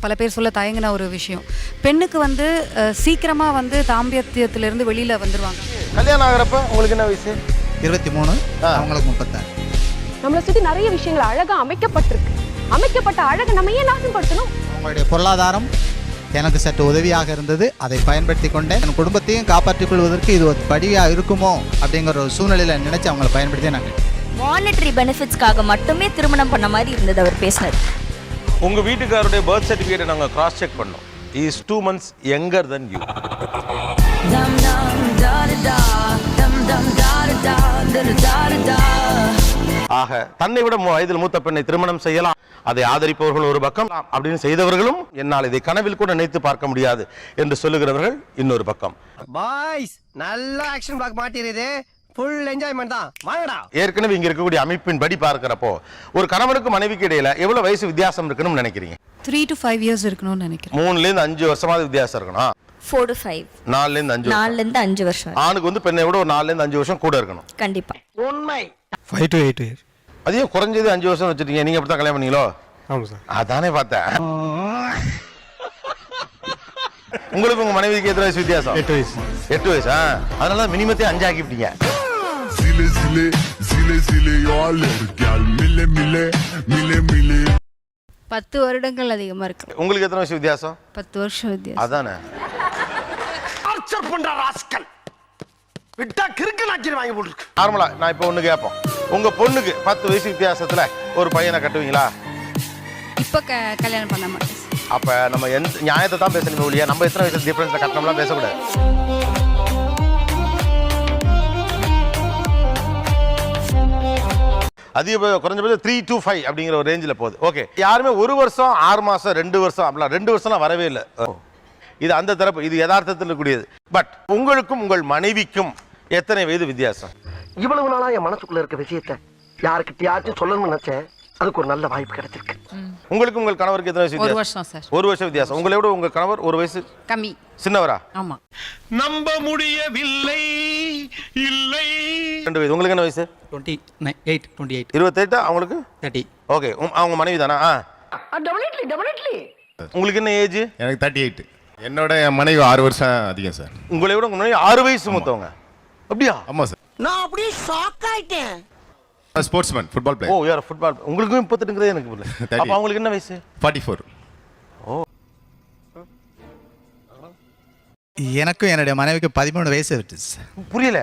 பல பேர் சொல்ல தயங்கின ஒரு விஷயம். பெண்ணுக்கு வந்து அஹ், சீக்கிரமா வந்து தாம்பத்தியத்திலிருந்து வெளியில வந்துருவாங்க. கல்யாணம் ஆகிறப்ப உங்களுக்கு என்ன வயசு? இருபத்தி மூணு அவங்களுக்கு முப்பத்தாறு. நம்மளை சுத்தி நிறைய விஷயங்கள் அழகா அமைக்கப்பட்டிருக்கு. அமைக்கப்பட்ட அழகை நம்ம ஏன் நாசப்படுத்தணும்? அவங்களுடைய பொருளாதாரம் எனக்கு சற்று உதவியாக இருந்தது. அதை பயன்படுத்தி கொண்டேன். என் குடும்பத்தையும் காப்பாற்றிக் கொள்வதற்கு இது ஒரு படியாக இருக்குமோ அப்படிங்கிற ஒரு சூழ்நிலையில் நினைச்சு அவங்களை பயன்படுத்தி கட்டிட்டேன். மானிட்டரி பெனிஃபிட்ஸ்க்காக மட்டுமே திருமணம் பண்ண மாதிரி இருந்தது அவர் பேசினது. உங்க வீட்டுக்காரருடைய பர்த் சர்டிஃபிகேட்டை நாங்கள் கிராஸ் செக் பண்ணோம். Is two months younger than you ஆக தன்னை விட வயதில் மூத்த பெண்ணை திருமணம் செய்யலாம். அதை ஆதரிப்பவர்கள் ஒரு பக்கம். அப்படின்னு செய்தவர்களும் என்னால் இதை கனவில் கூட நினைத்து பார்க்க முடியாது என்று சொல்லுகிறவர்கள் இன்னொரு பக்கம். பாய்ஸ் நல்ல ஆக்ஷன் பிளாக் மாட்டிருது ஃபுல் என்ஜாய்மெண்ட் தான். வாங்கடா. ஏற்கனவே இங்க இருக்கக்கூடிய அமைப்பின் படி பார்க்கிறப்போ ஒரு கணவனுக்கு மனைவிக்கு இடையில எவ்வளவு வயசு வித்தியாசம் இருக்கணும்னு நினைக்கிறீங்க? த்ரீ டு ஃபைவ் இயர்ஸ் இருக்கணும்னு நினைக்கிறேன். மூணுல இருந்து அஞ்சு வருஷமாவது வித்தியாசம் இருக்கணும். ஃபோர் டு ஃபைவ் நாலுல இருந்து அஞ்சு வருஷம். நாலுலேருந்து அஞ்சு வருஷம். வரை. ஆணுக்கு வந்து பெண்ணை விட ஒரு நாலுல இருந்து அஞ்சு வருஷம் கூட இருக்கணும். கண்டிப்பா. உண்மை. ஃபைவ் டு எயிட் இயர்ஸ் அதே குறைஞ்சது அஞ்சு வருஷம் வச்சுட்டீங்க. நீங்க அப்படித்தான் கல்யாணம் பண்ணீங்களோ? ஆமாம் சார். அதானே பார்த்தேன். உங்களுக்கு உங்க மனைவிக்கு எத்தனை வயசு வித்தியாசம்? எட்டு வயசு. எட்டு வயசா? அதனால மினிமத்தையும் அஞ்சு ஆக்கிவிட்டீங்க. Zile zile, zile zile, eu alerg Iar mile mile, mile mile. பத்து வருடங்கள் அதிகமா இருக்கு. உங்களுக்கு எத்தனை வயசு வித்தியாசம்? பத்து வருஷம் வித்தியாசம். அதானே. டார்ச்சர் பண்ற ராஸ்கல் விட்டா கிறுக்கு நாக்கி வாங்கி போட்டுருக்கு. நார்மலா நான் இப்போ ஒண்ணு கேட்போம் உங்க பொண்ணுக்கு பத்து வயசு வித்தியாசத்துல ஒரு பையனை கட்டுவீங்களா? இப்ப க கல்யாணம் பண்ண மாட்டேன். அப்ப நம்ம எந்த நியாயத்தை தான் பேசணுமே ஒழிய நம்ம எத்தனை வயசு டிஃபரன்ஸ்ல கட்டணம்லாம் பேசக்கூடாது. அதிக குறைஞ்சபட்சம் த்ரீ டூ ஃபைவ் அப்படிங்கிற ஒரு ரேஞ்சில் போகுது. ஓகே யாருமே ஒரு வருஷம் ஆறு மாசம் ரெண்டு வருஷம் அப்படிலாம் ரெண்டு வருஷம்லாம் வரவே இல்லை. இது அந்த தரப்பு இது யதார்த்தத்தில் இருக்கக்கூடியது பட் உங்களுக்கும் உங்கள் மனைவிக்கும் எத்தனை வயது வித்தியாசம்? இவ்வளவு நாளா என் மனசுக்குள்ள இருக்க விஷயத்த யாருக்கிட்டயாச்சும் சொல்லணும்னு நினைச்சேன். அதுக்கு ஒரு நல்ல வாய்ப்பு கிடைச்சிருக்கு. உங்களுக்கு உங்கள் கணவருக்கு எத்தனை வயசு ஒரு வித்தியாசம்? வருஷம் சார். ஒரு வருஷம் வித்தியாசம். உங்களை விட உங்க கணவர் ஒரு வயசு கம்மி. சின்னவரா? ஆமா. நம்ப முடியவில்லை. இல்லை. ரெண்டு வயசு. உங்களுக்கு என்ன வயசு? டுவெண்ட்டி எயிட் டுவெண்ட்டி எயிட் இருபத்தெட்டு அவங்களுக்கு? தேர்ட்டி ஓகே அவங்க மனைவி தானா? ஆ. டெபினெட்லி டெபினெட்லி உங்களுக்கு என்ன ஏஜ் எனக்கு தேர்ட்டி எயிட் என்னோட என் மனைவி ஆறு வருஷம் அதிகம் சார். உங்களை விட உங்க மனைவி ஆறு வயசு மூத்தவங்க. அப்படியா? ஆமாம் சார். நான் அப்படியே ஷாக் ஆயிட்டேன். ஸ்போர்ட்ஸ்மேன் ஃபுட்பால் ஓ பிளேயர் யார் ஃபுட்பால் உங்களுக்கும் முப்பத்தெட்டுங்கிறது எனக்கு புரியல. அப்போ அவங்களுக்கு என்ன வயசு? ஃபார்ட்டி ஃபோர் எனக்கும் என்னுடைய மனைவிக்கு பதிமூணு வயசு விட்டுச்சு புரியல.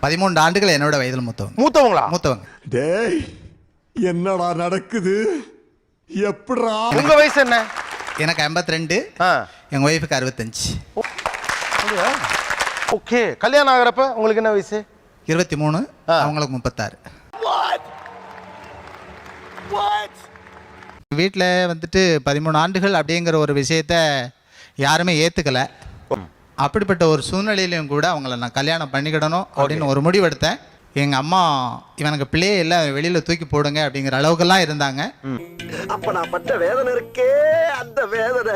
பதிமூன்று ஆண்டுகள் என்னோட வயதில் மூத்தவங்க. மூத்தவங்களா? மூத்தவங்க. டேய் என்னடா நடக்குது? எப்படா உங்க வயசு என்ன? எனக்கு ஐம்பத்தி ரெண்டு ஆ எங்கள் ஒய்ஃபுக்கு அறுபத்தஞ்சு. ஓகே கல்யாணம் ஆகிறப்ப உங்களுக்கு என்ன வயசு? இருபத்தி மூணு ஆ. அவங்களுக்கு முப்பத்தாறு. வீட்டில் வந்துட்டு பதிமூணு ஆண்டுகள் அப்படிங்கிற ஒரு விஷயத்த யாருமே ஏற்றுக்கலை அப்படிப்பட்ட ஒரு சூழ்நிலையிலையும் கூட அவங்கள நான் கல்யாணம் பண்ணிக்கிடணும் அப்படின்னு ஒரு முடிவு எடுத்தேன் எங்கள் அம்மா இவனுக்கு பிள்ளையே இல்லை வெளியில் தூக்கி போடுங்க அப்படிங்கிற அளவுக்கெல்லாம் இருந்தாங்க. அப்ப நான் பட்ட வேதனை இருக்கே அந்த வேதனை.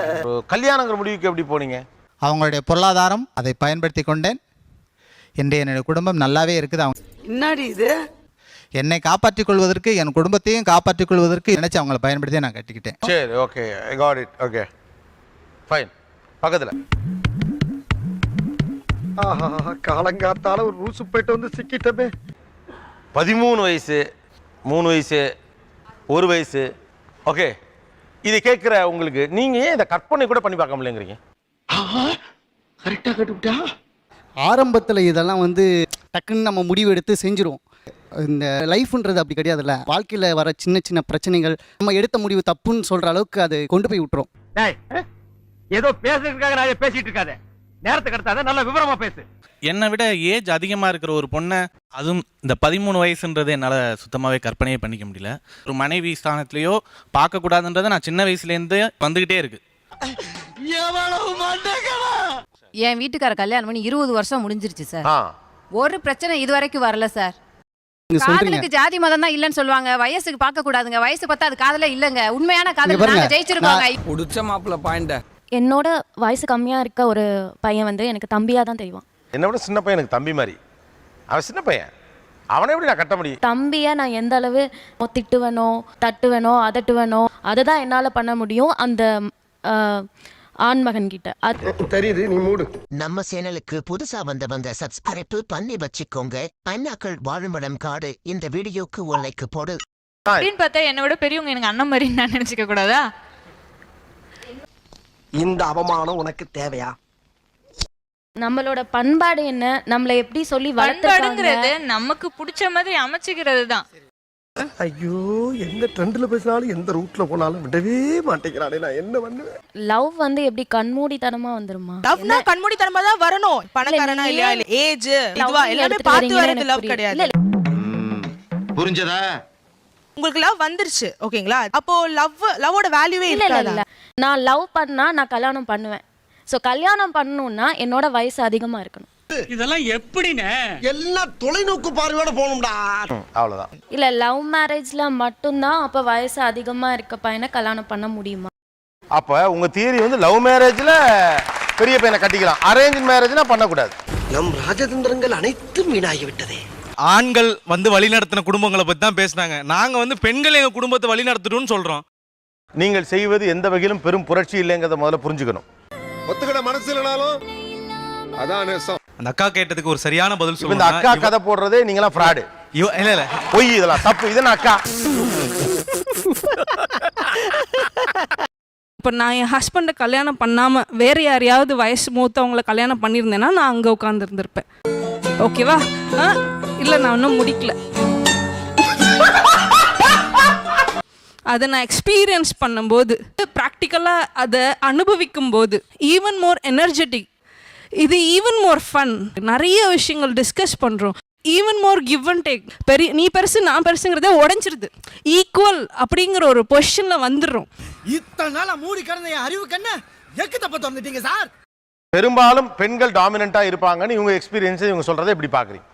கல்யாணங்கிற முடிவுக்கு எப்படி போனீங்க? அவங்களுடைய பொருளாதாரம் அதை பயன்படுத்தி கொண்டேன். இன்று என்னுடைய குடும்பம் நல்லாவே இருக்குது. அவங்க என்னடி இது? என்னை காப்பாற்றிக் கொள்வதற்கு என் குடும்பத்தையும் காப்பாற்றிக் கொள்வதற்கு நினைச்சு அவங்கள பயன்படுத்தி நான் கட்டிக்கிட்டேன். சரி okay I got it okay fine பக்கத்துல. ஆஹா காலங்காத்தால ஒரு ரூசு போயிட்டு வந்து சிக்கிட்டமே. பதிமூணு வயசு மூணு வயசு ஒரு வயசு. ஓகே இதை கேட்குற உங்களுக்கு நீங்க ஏன் இதை கற்பனை கூட பண்ணி பார்க்க முடியலைங்கிறீங்க? கரெக்டா கட்டுவிட்டா? ஆரம்பத்தில் இதெல்லாம் வந்து டக்குன்னு நம்ம முடிவு எடுத்து செஞ்சுருவோம். இந்த லைஃப்ன்றது அப்படி கிடையாதுல்ல. வாழ்க்கையில் வர சின்ன சின்ன பிரச்சனைகள் நம்ம எடுத்த முடிவு தப்புன்னு சொல்கிற அளவுக்கு அது கொண்டு போய் விட்டுரும். டேய் ஏதோ பேசுறதுக்காக நான் பேசிட்டு இருக்காத. நேரத்துக்கு எடுத்தாத நல்ல விவரமா பேசு. என்னை விட ஏஜ் அதிகமாக இருக்கிற ஒரு பொண்ணை அதுவும் இந்த பதிமூணு வயசுன்றது என்னால் சுத்தமாகவே கற்பனையே பண்ணிக்க முடியல. ஒரு மனைவி ஸ்தானத்துலேயோ பார்க்கக்கூடாதுன்றதை நான் சின்ன வயசுலேருந்து வந்துக்கிட்டே இருக்கு. என் வீட்டுக்கார கல்யாணம் பண்ணி இருபது வருஷம் முடிஞ்சிருச்சு சார். ஒரு பிரச்சனை இது வரைக்கும் வரல சார். காதலுக்கு ஜாதி மதம் தான் இல்லைன்னு சொல்லுவாங்க. வயசுக்கு பார்க்க கூடாதுங்க. வயசு பார்த்தா அது காதல இல்லங்க. உண்மையான காதல். நாங்க ஜெயிச்சிருக்கோங்க. புடிச்ச மாப்பிள்ள பாயிண்ட. என்னோட வயசு கம்மியாக இருக்க ஒரு பையன் வந்து எனக்கு தம்பியாக தான் தெரியும். என்னை விட சின்ன பையன் எனக்கு தம்பி மாதிரி. அவன் சின்ன பையன். அவனை எப்படி நான் கட்ட முடியும்? தம்பியை நான் எந்த அளவு திட்டுவேனோ தட்டுவேனோ அதட்டுவேனோ அதை தான் என்னால் பண்ண முடியும். அந்த ஆண்மகன் கிட்ட அது தெரியுது நீ மூடு. நம்ம சேனலுக்கு புதுசா வந்தவங்க சப்ஸ்கிரைப் பண்ணி வச்சுக்கோங்க. அண்ணாக்கள் வாழுமிடம் காடு. இந்த வீடியோக்கு ஒரு லைக் போடு. அப்படின்னு பார்த்தா என்னை விட பெரியவங்க எனக்கு அண்ணன் மாதிரி நான் நினைச்சுக்க கூடாதா? இந்த அவமானம் உனக்கு தேவையா? நம்மளோட பண்பாடு என்ன? நம்மளை எப்படி சொல்லி வளர்த்துருக்காங்க? நமக்கு பிடிச்ச மாதிரி அமைச்சுக்கிறது தான் ஐயோ எந்த ட்ரெண்ட்ல பேசினாலும் எந்த ரூட்ல போனாலும் விடவே மாட்டேங்கிறானே நான் என்ன பண்ணுவேன்? லவ் வந்து எப்படி கண்மூடித்தனமா வந்துருமா? லவ்னா கண்மூடித்தனமா தான் வரணும். பணக்காரனா இல்லையா இல்ல ஏஜ் இதுவா எல்லாமே பார்த்து வரது லவ் கிடையாது. புரிஞ்சதா? உங்களுக்கு லவ் வந்துருச்சு ஓகேங்களா? அப்போ லவ் லவ்வோட வேல்யூவே இல்ல நான் லவ் பண்ணா நான் கல்யாணம் பண்ணுவேன். ஸோ கல்யாணம் பண்ணணும்னா என்னோட வயசு அதிகமா இருக்கணும். இதெல்லாம் எப்படினே எல்லாம் தொலைநோக்கு பார்வையோட போகணும்டா. அவ்வளவுதான். இல்ல லவ் மேரேஜ்ல மட்டும்தான் அப்ப வயசு அதிகமா இருக்க பையனை கல்யாணம் பண்ண முடியுமா? அப்ப உங்க தியரி வந்து லவ் மேரேஜ்ல பெரிய பையனை கட்டிக்கலாம். அரேஞ்ச் மேரேஜ்னா பண்ணக்கூடாது. நம் ராஜதந்திரங்கள் அனைத்தும் வீணாகி விட்டதே ஆண்கள் வந்து வழிநடத்தின குடும்பங்களை பத்தி தான் பேசினாங்க. நாங்க வந்து பெண்கள் எங்க குடும்பத்தை வழி நடத்தணும்னு சொல்றோம். நீங்கள் செய்வது எந்த வகையிலும் பெரும் புரட்சி இல்லைங்கிறத முதல்ல புரிஞ்சுக்கணும். ஒத்துக்கிட மனசு இல்லைனாலும் அதான் நேசம். அந்த அக்கா கேட்டதுக்கு ஒரு சரியான பதில் இப்ப இந்த அக்கா கதை போடுறதே நீங்களாம் ஃப்ராடு இவ- இல்ல இல்ல. பொய் இதெல்லாம் தப்பு. இது அக்கா? இப்போ நான் என் ஹஸ்பண்டை கல்யாணம் பண்ணாம வேற யாரையாவது வயசு மூத்தவங்களை கல்யாணம் பண்ணியிருந்தேன்னா நான் அங்கே உட்காந்துருந்துருப்பேன் ஓகேவா ஆ? இல்லை நான் இன்னும் முடிக்கல. அதை நான் எக்ஸ்பீரியன்ஸ் பண்ணும்போது ப்ராக்டிக்கலாக அதை அனுபவிக்கும் போது ஈவன் மோர் எனர்ஜெட்டிக் இது ஈவன் மோர் ஃபன் நிறைய விஷயங்கள் டிஸ்கஸ் பண்ணுறோம் even more give and take பெரிய நீ பெருசு நான் பெருசுங்கிறதே உடஞ்சிருது. ஈக்குவல் அப்படிங்கிற ஒரு பொசிஷனில் வந்துடுறோம். இத்தனை நாளா மூடி கிடந்த என் அறிவு கண்ண எக்கு தப்ப திறந்துட்டீங்க சார்? பெரும்பாலும் பெண்கள் டாமினண்டா இருப்பாங்கன்னு இவங்க எக்ஸ்பீரியன்ஸ் இவங்க சொல்றதை எப்படி பாக்குறீங்க.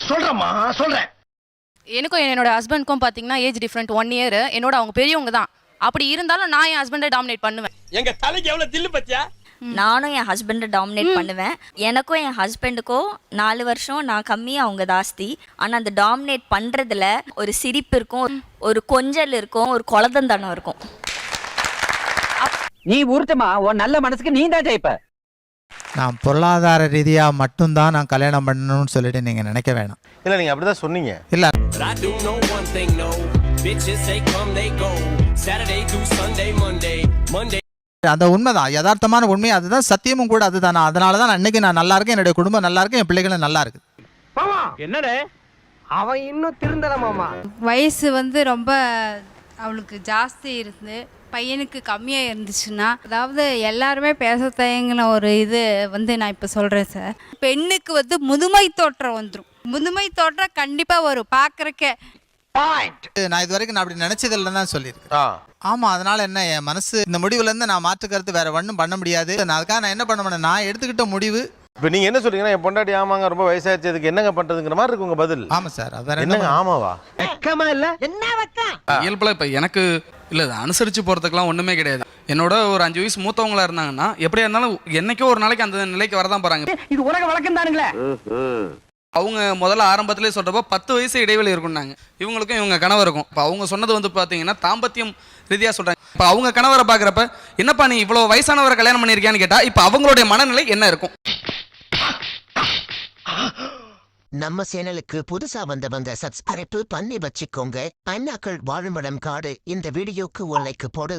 சொல்றேம்மா சொல்றேன். எனக்கும் என்னோட ஹஸ்பண்ட்க்கும் பார்த்தீங்கன்னா ஏஜ் டிஃப்ரெண்ட் ஒன் இயர் என்னோட அவங்க பெரியவங்க தான். அப்படி இருந்தாலும் நான் என் ஹஸ்பண்டை டாமினேட் பண்ணுவேன். எங்க தலைக்கு எவ்வளவு தில்லு பத்தியா? நானும் என் ஹஸ்பண்டை டாமினேட் பண்ணுவேன். எனக்கும் என் ஹஸ்பண்டுக்கும் நாலு வருஷம் நான் கம்மி அவங்க ஜாஸ்தி. ஆனால் அந்த டாமினேட் பண்ணுறதுல ஒரு சிரிப்பு இருக்கும் ஒரு கொஞ்சல் இருக்கும் ஒரு குலதந்தனம் இருக்கும். நீ ஊர்த்தமா உன் நல்ல மனசுக்கு நீ தான் ஜெயிப்ப. நான் பொருளாதார ரீதியாக மட்டும்தான் நான் கல்யாணம் பண்ணணும்னு சொல்லிட்டு நீங்கள் நினைக்க வேணாம். இல்ல நீங்க அப்படிதான் சொன்னீங்க. இல்லை. I do know one thing, no. Bitches, they come, they go. Saturday through Sunday, Monday. Monday. அந்த உண்மைதான். யதார்த்தமான உண்மை அதுதான். சத்தியமும் கூட அதுதான்? அதனால தான் நான் இன்னைக்கு நான் நல்லா இருக்கேன். என்னுடைய குடும்பம் நல்லா இருக்கு என் பிள்ளைகளும் நல்லா இருக்கு. மாமா! என்னடே? அவன் இன்னும் திருந்தல மாமா. வயசு வந்து ரொம்ப அவளுக்கு ஜாஸ்தி இருந்து பையனுக்கு கம்மியாக இருந்துச்சுன்னா அதாவது எல்லாருமே பேச தயங்கின ஒரு இது வந்து நான் இப்போ சொல்கிறேன் சார். பெண்ணுக்கு வந்து முதுமை தோற்றம் வந்துடும் முதுமை தோற்றம் கண்டிப்பாக வரும். பார்க்குறக்க நான் இது வரைக்கும் நான் அப்படி நினைச்சது இல்லைன்னு தான் சொல்லியிருக்கேன் ஆமா அதனால என்ன என் மனசு இந்த முடிவுல இருந்து நான் மாற்று கருத்து வேற ஒன்றும் பண்ண முடியாது. நான் அதுக்காக நான் என்ன பண்ண முடியும் நான் எடுத்துக்கிட்ட முடிவு. இப்ப நீங்க என்ன சொல்றீங்கன்னா என் பொண்டாட்டி ஆமாங்க ரொம்ப வயசாயிருச்சு அதுக்கு என்னங்க பண்றதுங்கிற மாதிரி இருக்கு உங்க பதில். ஆமா சார் அது வேற என்ன என்னங்க ஆமாவா? வெக்கமா இல்ல? இயல்புல இப்ப எனக்கு இல்ல இது அனுசரிச்சு போறதுக்குலாம் ஒண்ணுமே கிடையாது. என்னோட ஒரு அஞ்சு வயசு மூத்தவங்களா இருந்தாங்கன்னா எப்படியா இருந்தாலும் என்னைக்கோ ஒரு நாளைக்கு அந்த நிலைக்கு வரதான் போறாங்க. இது உலக வழக்கம் தானுங்களே அவங்க முதல்ல ஆரம்பத்திலே சொல்கிறப்போ பத்து வயசு இடைவெளி இருக்கும்னாங்க இவங்களுக்கும் இவங்க கணவருக்கும் இப்போ அவங்க சொன்னது வந்து பார்த்தீங்கன்னா தாம்பத்தியம் ரீதியாக சொல்கிறாங்க இப்போ அவங்க கணவரை பார்க்குறப்ப என்னப்பா நீ இவ்வளோ வயசானவரை கல்யாணம் பண்ணியிருக்கியான்னு கேட்டால் இப்போ அவங்களுடைய மனநிலை என்ன இருக்கும்? நம்ம சேனலுக்கு புதுசா வந்தவங்க சப்ஸ்கிரைப் பண்ணி வச்சுக்கோங்க. அண்ணாக்கள் வாழுமிடம் காடு. இந்த வீடியோக்கு ஒரு லைக் போடு.